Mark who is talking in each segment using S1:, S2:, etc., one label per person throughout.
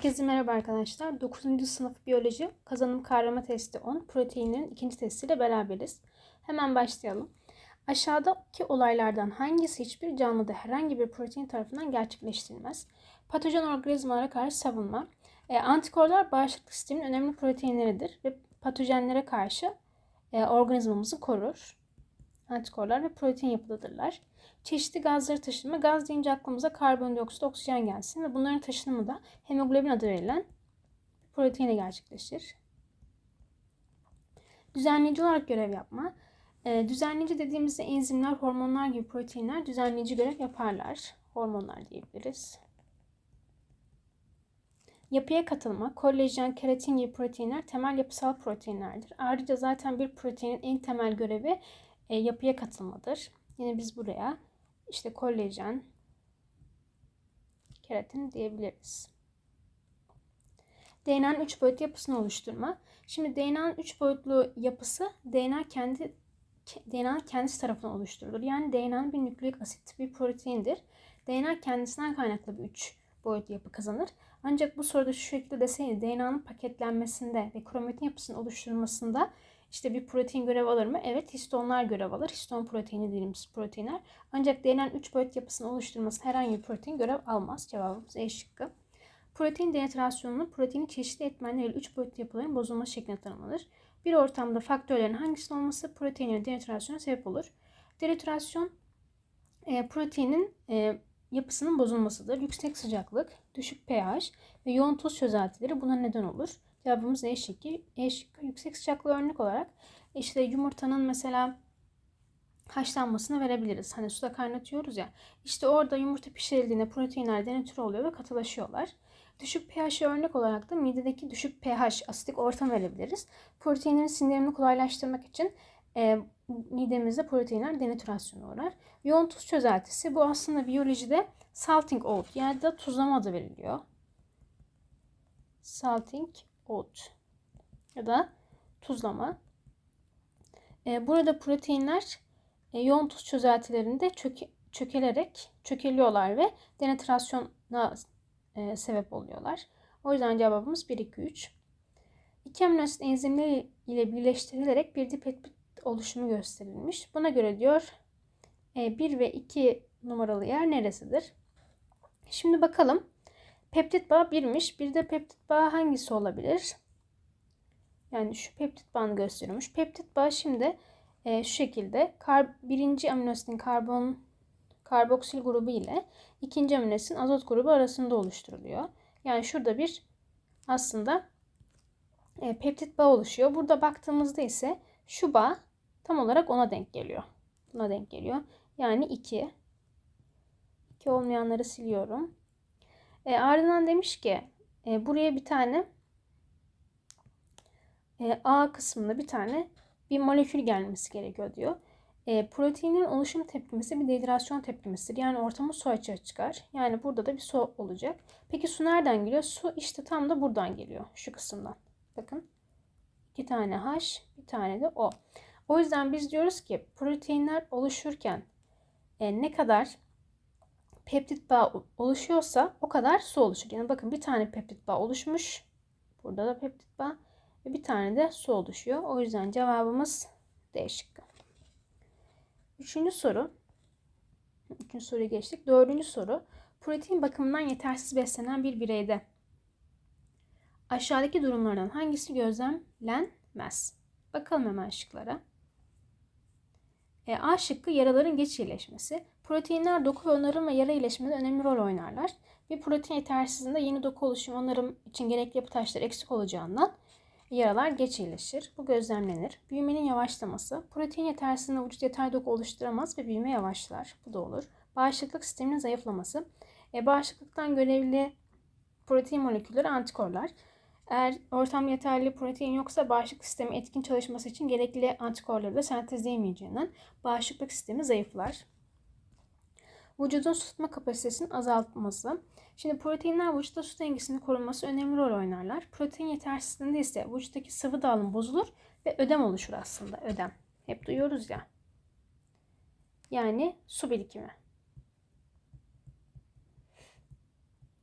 S1: Herkese merhaba arkadaşlar. 9. sınıf biyoloji kazanım kavrama testi 10 proteinlerin ikinci testiyle beraberiz. Hemen başlayalım. Aşağıdaki olaylardan hangisi hiçbir canlıda herhangi bir protein tarafından gerçekleştirilmez? Patojen organizmalara karşı savunma. E, antikorlar bağışıklık sisteminin önemli proteinleridir ve patojenlere karşı e, organizmamızı korur. Antikorlar ve protein yapılıdırlar. Çeşitli gazları taşınma. Gaz deyince aklımıza karbondioksit, oksijen gelsin ve bunların taşınımı da hemoglobin adı verilen proteine gerçekleşir. Düzenleyici olarak görev yapma. E, düzenleyici dediğimizde enzimler, hormonlar gibi proteinler düzenleyici görev yaparlar. Hormonlar diyebiliriz. Yapıya katılma, kolajen, keratin gibi proteinler temel yapısal proteinlerdir. Ayrıca zaten bir proteinin en temel görevi e, yapıya katılmadır. Yine biz buraya işte kolajen, keratin diyebiliriz. DNA'nın 3 boyutlu yapısını oluşturma. Şimdi DNA'nın 3 boyutlu yapısı DNA kendi DNA kendisi tarafından oluşturulur. Yani DNA'nın bir nükleik asit bir proteindir. DNA kendisinden kaynaklı bir 3 boyutlu yapı kazanır. Ancak bu soruda şu şekilde deseydi DNA'nın paketlenmesinde ve kromatin yapısının oluşturulmasında işte bir protein görev alır mı? Evet histonlar görev alır. Histon proteini dediğimiz proteinler. Ancak DNA'nın 3 boyut yapısını oluşturması herhangi bir protein görev almaz. Cevabımız E şıkkı. Protein denatrasyonunu proteinin çeşitli etmenleriyle 3 boyutlu yapıların bozulması şeklinde tanımlanır. Bir ortamda faktörlerin hangisinin olması proteinin denatrasyona sebep olur? Denatrasyon e, proteinin e, yapısının bozulmasıdır. Yüksek sıcaklık, düşük pH ve yoğun tuz çözeltileri buna neden olur. Cevabımız E şıkkı. E şıkkı yüksek sıcaklığı örnek olarak işte yumurtanın mesela haşlanmasını verebiliriz. Hani suda kaynatıyoruz ya. İşte orada yumurta pişirildiğinde proteinler denatüre oluyor ve katılaşıyorlar. Düşük pH örnek olarak da midedeki düşük pH asitik ortam verebiliriz. Proteinlerin sindirimini kolaylaştırmak için e, midemizde proteinler denatürasyona uğrar. Yoğun tuz çözeltisi bu aslında biyolojide salting out yani da tuzlama adı veriliyor. Salting out ya da tuzlama. E, burada proteinler e, yoğun tuz çözeltilerinde çöke, çökelerek çökeliyorlar ve denatrasyona e, sebep oluyorlar. O yüzden cevabımız 1, 2, 3. İki amino asit enzimleri ile birleştirilerek bir dipeptit oluşumu gösterilmiş. Buna göre diyor 1 ve 2 numaralı yer neresidir? Şimdi bakalım. Peptit bağı birmiş. Bir de peptit bağı hangisi olabilir? Yani şu peptit bağını gösteriyormuş. Peptit bağı şimdi e, şu şekilde kar, birinci aminositin karbon karboksil grubu ile ikinci aminositin azot grubu arasında oluşturuluyor. Yani şurada bir aslında e, peptit bağı oluşuyor. Burada baktığımızda ise şu bağ tam olarak ona denk geliyor. Buna denk geliyor. Yani 2. 2 olmayanları siliyorum. E, ardından demiş ki e, buraya bir tane e, A kısmında bir tane bir molekül gelmesi gerekiyor diyor. E, proteinin oluşum tepkimesi bir dehidrasyon tepkimesidir. Yani ortamı su açığa çıkar. Yani burada da bir su olacak. Peki su nereden geliyor? Su işte tam da buradan geliyor. Şu kısımdan. Bakın. iki tane H, bir tane de O. O yüzden biz diyoruz ki proteinler oluşurken e, ne kadar peptit bağı oluşuyorsa o kadar su oluşur. Yani bakın bir tane peptit bağı oluşmuş. Burada da peptit bağı ve bir tane de su oluşuyor. O yüzden cevabımız D şıkkı. Üçüncü soru. Üçüncü soruya geçtik. Dördüncü soru. Protein bakımından yetersiz beslenen bir bireyde aşağıdaki durumlardan hangisi gözlemlenmez? Bakalım hemen şıklara. E, A şıkkı yaraların geç iyileşmesi. Proteinler doku onarım ve yara iyileşmede önemli rol oynarlar. Bir protein yetersizliğinde yeni doku oluşumu onarım için gerekli yapı taşları eksik olacağından yaralar geç iyileşir. Bu gözlemlenir. Büyümenin yavaşlaması. Protein yetersizliğinde vücut yeterli doku oluşturamaz ve büyüme yavaşlar. Bu da olur. Bağışıklık sisteminin zayıflaması. E, bağışıklıktan görevli protein molekülleri antikorlar. Eğer ortamda yeterli protein yoksa bağışıklık sistemi etkin çalışması için gerekli antikorları da sentezleyemeyeceğinden bağışıklık sistemi zayıflar. Vücudun su tutma kapasitesinin azaltması. Şimdi proteinler vücutta su dengesini korunması önemli rol oynarlar. Protein yetersizliğinde ise vücuttaki sıvı dağılım bozulur ve ödem oluşur aslında. Ödem. Hep duyuyoruz ya. Yani su birikimi.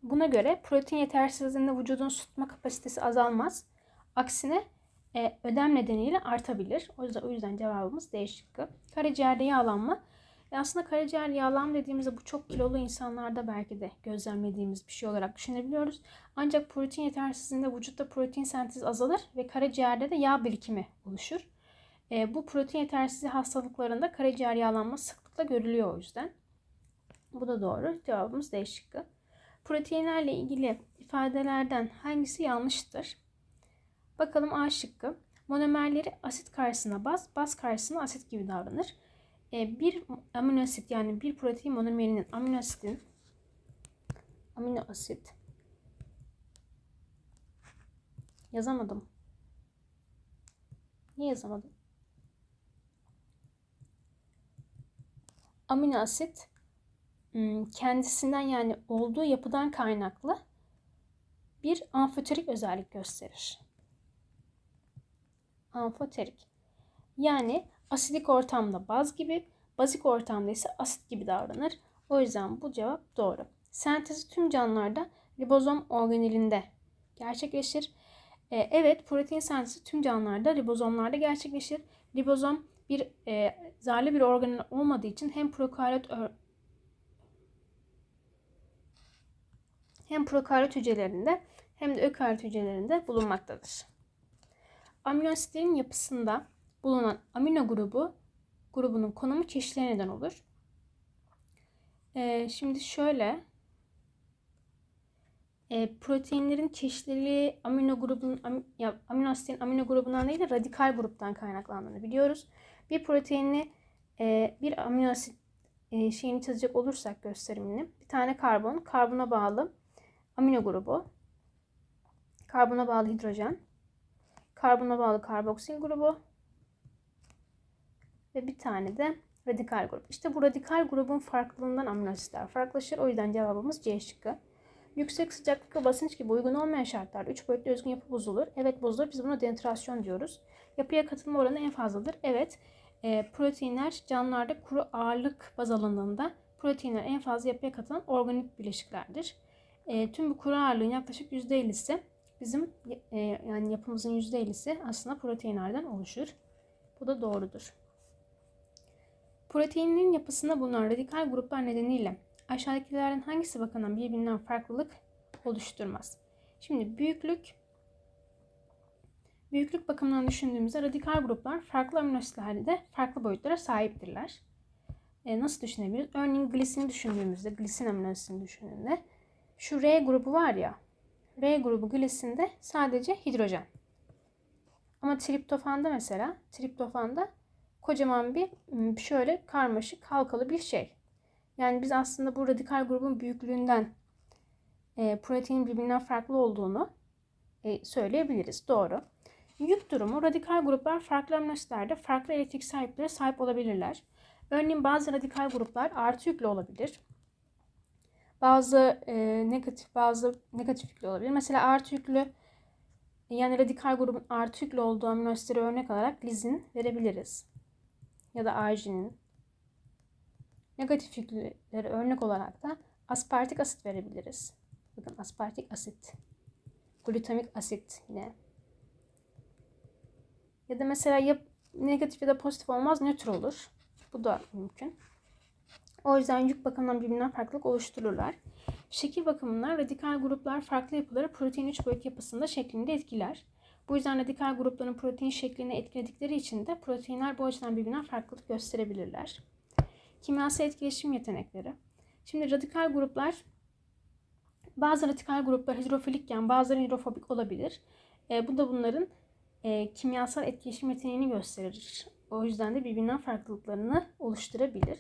S1: Buna göre protein yetersizliğinde vücudun tutma kapasitesi azalmaz. Aksine e, ödem nedeniyle artabilir. O yüzden, o yüzden cevabımız D şıkkı. Karaciğerde yağlanma. E aslında karaciğer yağlanma dediğimizde bu çok kilolu insanlarda belki de gözlemlediğimiz bir şey olarak düşünebiliyoruz. Ancak protein yetersizliğinde vücutta protein sentezi azalır ve karaciğerde de yağ birikimi oluşur. E, bu protein yetersizliği hastalıklarında karaciğer yağlanma sıklıkla görülüyor o yüzden. Bu da doğru. Cevabımız D. Proteinlerle ilgili ifadelerden hangisi yanlıştır? Bakalım A şıkkı. Monomerleri asit karşısına baz, baz karşısına asit gibi davranır. E, bir amino asit yani bir protein monomerinin amino asitin amino asit yazamadım. Niye yazamadım? Amino asit kendisinden yani olduğu yapıdan kaynaklı bir amfoterik özellik gösterir. Amfoterik. Yani asidik ortamda baz gibi, bazik ortamda ise asit gibi davranır. O yüzden bu cevap doğru. Sentezi tüm canlılarda ribozom organelinde gerçekleşir. Ee, evet, protein sentezi tüm canlılarda ribozomlarda gerçekleşir. Ribozom bir e, zarlı bir organel olmadığı için hem prokaryot hem prokaryot hücrelerinde hem de ökaryot hücrelerinde bulunmaktadır. Amino asitlerin yapısında bulunan amino grubu grubunun konumu çeşitleri neden olur. Ee, şimdi şöyle e, proteinlerin çeşitliliği amino grubunun am, ya, amino asitin amino grubundan değil de radikal gruptan kaynaklandığını biliyoruz. Bir proteinini e, bir amino asit e, şeyini çizecek olursak gösterimini bir tane karbon, karbona bağlı amino grubu, karbona bağlı hidrojen, karbona bağlı karboksil grubu ve bir tane de radikal grup. İşte bu radikal grubun farklılığından amino asitler farklılaşır. O yüzden cevabımız C şıkkı. Yüksek sıcaklık ve basınç gibi uygun olmayan şartlarda 3 boyutlu özgün yapı bozulur. Evet bozulur. Biz buna denaturasyon diyoruz. Yapıya katılma oranı en fazladır. Evet e, proteinler canlılarda kuru ağırlık baz alındığında proteinler en fazla yapıya katılan organik bileşiklerdir. E, tüm bu kuru ağırlığın yaklaşık %50'si bizim e, yani yapımızın %50'si aslında proteinlerden oluşur. Bu da doğrudur. Proteinlerin yapısında bulunan radikal gruplar nedeniyle aşağıdakilerden hangisi bakımından birbirinden farklılık oluşturmaz? Şimdi büyüklük büyüklük bakımından düşündüğümüzde radikal gruplar farklı amino asitlerde farklı boyutlara sahiptirler. E, nasıl düşünebiliriz? Örneğin glisin düşündüğümüzde, glisin amino asitini düşündüğünde şu R grubu var ya. R grubu glisinde sadece hidrojen. Ama triptofanda mesela triptofanda kocaman bir şöyle karmaşık halkalı bir şey. Yani biz aslında bu radikal grubun büyüklüğünden e, proteinin birbirinden farklı olduğunu e, söyleyebiliriz. Doğru. Yük durumu radikal gruplar farklı amino farklı elektrik sahiplere sahip olabilirler. Örneğin bazı radikal gruplar artı yüklü olabilir. Bazı e, negatif, bazı negatif yüklü olabilir. Mesela artı yüklü yani radikal grubun artı yüklü olduğu amino asitleri örnek alarak lizin verebiliriz. Ya da arginin. Negatif yüklüleri örnek olarak da aspartik asit verebiliriz. Bakın aspartik asit. Glutamik asit yine. Ya da mesela ya negatif ya da pozitif olmaz nötr olur. Bu da mümkün. O yüzden yük bakımından birbirinden farklılık oluştururlar. Şekil bakımından radikal gruplar farklı yapıları protein 3 boyut yapısında şeklinde etkiler. Bu yüzden radikal grupların protein şeklini etkiledikleri için de proteinler bu açıdan birbirinden farklılık gösterebilirler. Kimyasal etkileşim yetenekleri. Şimdi radikal gruplar bazı radikal gruplar hidrofilikken bazıları hidrofobik olabilir. E, bu da bunların e, kimyasal etkileşim yeteneğini gösterir. O yüzden de birbirinden farklılıklarını oluşturabilir.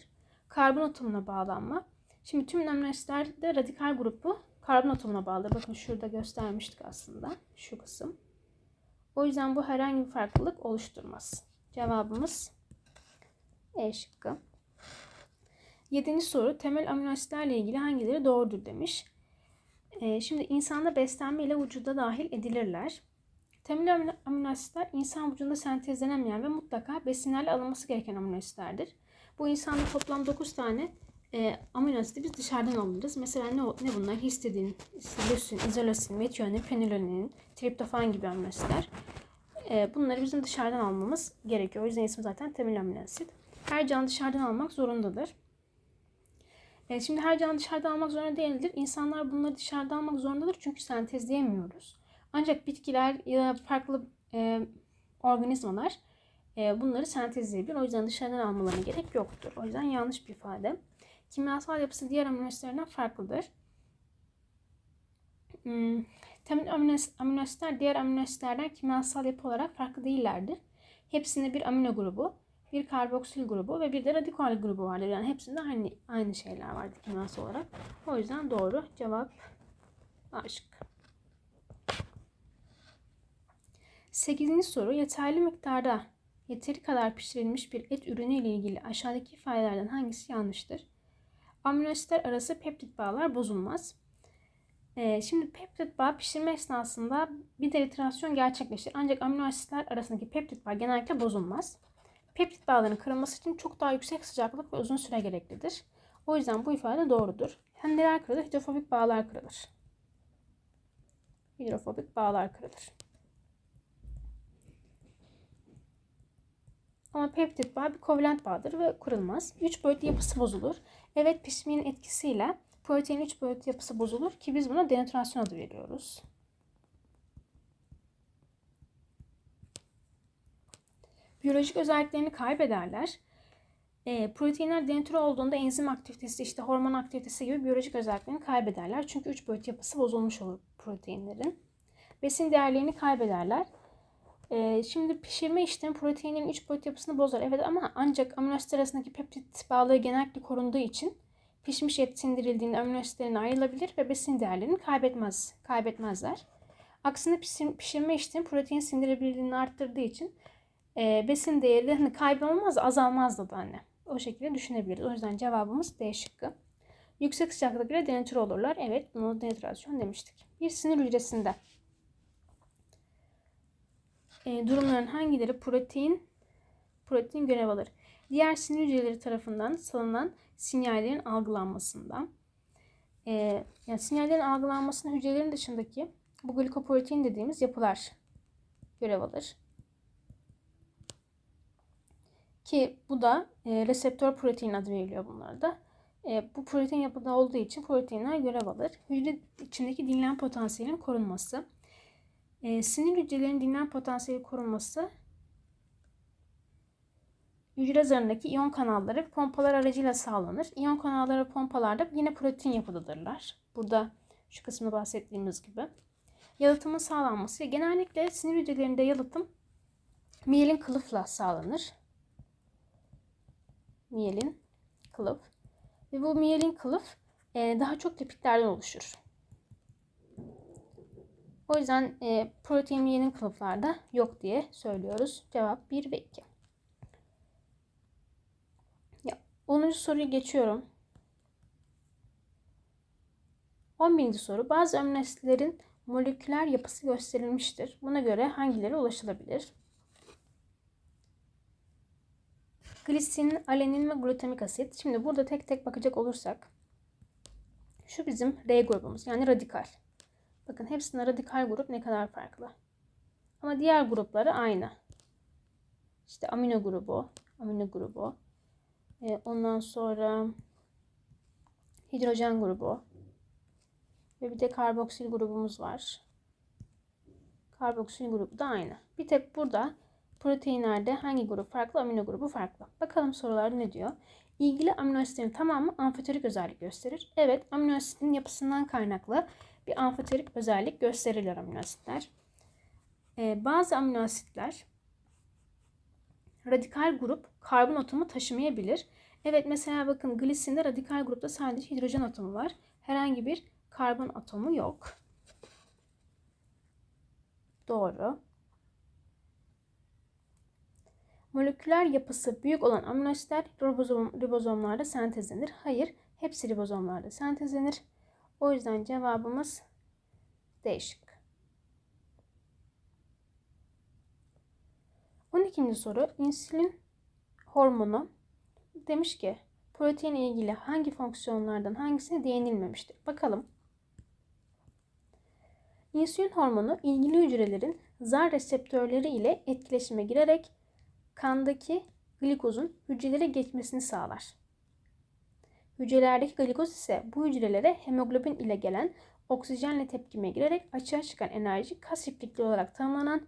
S1: Karbon atomuna bağlanma. Şimdi tüm amino asitlerde radikal grubu karbon atomuna bağlı. Bakın şurada göstermiştik aslında şu kısım. O yüzden bu herhangi bir farklılık oluşturmaz. Cevabımız E şıkkı. Yedinci soru temel amino asitlerle ilgili hangileri doğrudur demiş. Ee, şimdi insanda beslenme ile vücuda dahil edilirler. Temel amino asitler insan vücudunda sentezlenemeyen ve mutlaka besinlerle alınması gereken amino asitlerdir. Bu insanda toplam 9 tane e, amino asidi biz dışarıdan alırız. Mesela ne, ne bunlar? Histidin, lüsin, izolasin, metionin, fenilalanin, triptofan gibi amino asitler. E, bunları bizim dışarıdan almamız gerekiyor. O yüzden ismi zaten temel amino asit. Her canlı dışarıdan almak zorundadır. E, şimdi her canlı dışarıdan almak zorunda değildir. İnsanlar bunları dışarıdan almak zorundadır çünkü sentezleyemiyoruz. Ancak bitkiler ya da farklı e, organizmalar bunları sentezleyebilir. O yüzden dışarıdan almalarına gerek yoktur. O yüzden yanlış bir ifade. Kimyasal yapısı diğer amino asitlerinden farklıdır. Hmm, temel amino asitler diğer amino asitlerden kimyasal yapı olarak farklı değillerdir. Hepsinde bir amino grubu, bir karboksil grubu ve bir de radikal grubu vardır. Yani hepsinde aynı aynı şeyler vardır kimyasal olarak. O yüzden doğru cevap A şıkkı. 8. soru yeterli miktarda yeteri kadar pişirilmiş bir et ürünü ile ilgili aşağıdaki ifadelerden hangisi yanlıştır? Amino arası peptit bağlar bozulmaz. Ee, şimdi peptit bağ pişirme esnasında bir delitrasyon gerçekleşir. Ancak amino arasındaki peptit bağ genellikle bozulmaz. Peptit bağlarının kırılması için çok daha yüksek sıcaklık ve uzun süre gereklidir. O yüzden bu ifade doğrudur. Hem neler kırılır? Hidrofobik bağlar kırılır. Hidrofobik bağlar kırılır. Ama peptit bağ bir kovalent bağdır ve kırılmaz. 3 boyutlu yapısı bozulur. Evet pişmenin etkisiyle protein 3 boyutlu yapısı bozulur ki biz buna denaturasyon adı veriyoruz. Biyolojik özelliklerini kaybederler. E, proteinler denatüre olduğunda enzim aktivitesi, işte hormon aktivitesi gibi biyolojik özelliklerini kaybederler. Çünkü 3 boyut yapısı bozulmuş olur proteinlerin. Besin değerlerini kaybederler. Ee, şimdi pişirme işlemi proteinlerin 3 boyut yapısını bozar. Evet ama ancak amino arasındaki peptit bağları genellikle korunduğu için pişmiş et sindirildiğinde amino ayrılabilir ve besin değerlerini kaybetmez, kaybetmezler. Aksine pişirme işlemi protein sindirebilirliğini arttırdığı için e, besin değeri hani kaybolmaz azalmaz da anne. O şekilde düşünebiliriz. O yüzden cevabımız D şıkkı. Yüksek sıcaklık ile denatür olurlar. Evet bunu denaturasyon demiştik. Bir sinir hücresinde e, durumların hangileri protein protein görev alır? Diğer sinir hücreleri tarafından salınan sinyallerin algılanmasında. E, yani sinyallerin algılanmasında hücrelerin dışındaki bu glikoprotein dediğimiz yapılar görev alır. Ki bu da e, reseptör protein adı veriliyor bunlara da. E, bu protein yapıda olduğu için proteinler görev alır. Hücre içindeki dinlen potansiyelin korunması. E, sinir hücrelerinin dinlen potansiyeli korunması hücre zarındaki iyon kanalları pompalar aracıyla sağlanır. İyon kanalları ve pompalarda yine protein yapıdadırlar. Burada şu kısmında bahsettiğimiz gibi. Yalıtımın sağlanması. Genellikle sinir hücrelerinde yalıtım miyelin kılıfla sağlanır. Miyelin kılıf. Ve bu miyelin kılıf e, daha çok lipidlerden oluşur. O yüzden e, protein yeni kılıflarda yok diye söylüyoruz. Cevap 1 ve 2. Ya, 10. soruyu geçiyorum. 11. soru. Bazı amino asitlerin moleküler yapısı gösterilmiştir. Buna göre hangileri ulaşılabilir? Glisin, alenin ve glutamik asit. Şimdi burada tek tek bakacak olursak şu bizim R grubumuz yani radikal. Bakın hepsinin radikal grup ne kadar farklı. Ama diğer grupları aynı. İşte amino grubu, amino grubu. E, ondan sonra hidrojen grubu. Ve bir de karboksil grubumuz var. Karboksil grubu da aynı. Bir tek burada proteinlerde hangi grup farklı, amino grubu farklı. Bakalım sorularda ne diyor? İlgili amino asitlerin tamamı amfiterik özellik gösterir. Evet, amino asitin yapısından kaynaklı bir amfiterik özellik gösterirler amino asitler. Ee, bazı amino asitler radikal grup karbon atomu taşımayabilir. Evet mesela bakın glisinde radikal grupta sadece hidrojen atomu var. Herhangi bir karbon atomu yok. Doğru. Moleküler yapısı büyük olan amino asitler ribozom, ribozomlarda sentezlenir. Hayır, hepsi ribozomlarda sentezlenir. O yüzden cevabımız değişik. 12. soru insülin hormonu demiş ki proteine ilgili hangi fonksiyonlardan hangisine değinilmemiştir? Bakalım. İnsülin hormonu ilgili hücrelerin zar reseptörleri ile etkileşime girerek kandaki glikozun hücrelere geçmesini sağlar. Hücrelerdeki glikoz ise bu hücrelere hemoglobin ile gelen oksijenle tepkime girerek açığa çıkan enerji kas iplikli olarak tanımlanan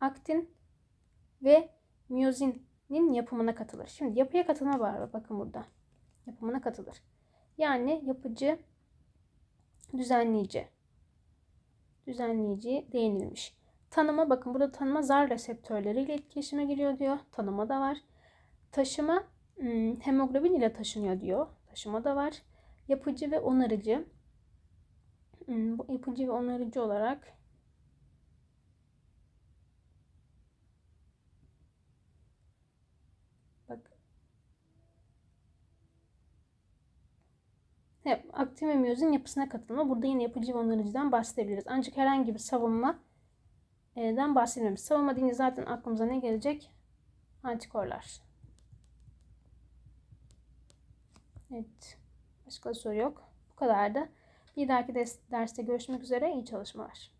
S1: aktin ve miyozinin yapımına katılır. Şimdi yapıya katılma var bakın burada. Yapımına katılır. Yani yapıcı, düzenleyici. Düzenleyici değinilmiş. Tanıma bakın burada tanıma zar reseptörleriyle etkileşime giriyor diyor. Tanıma da var. Taşıma hmm, hemoglobin ile taşınıyor diyor. Taşıma da var. Yapıcı ve onarıcı. Hmm, bu yapıcı ve onarıcı olarak bak Hep aktin ve miyozin yapısına katılma. Burada yine yapıcı ve onarıcıdan bahsedebiliriz. Ancak herhangi bir savunma den bahsedilmemiş. Savunma deyince zaten aklımıza ne gelecek? Antikorlar. Evet. Başka soru yok. Bu kadar da. Bir dahaki derste görüşmek üzere. İyi çalışmalar.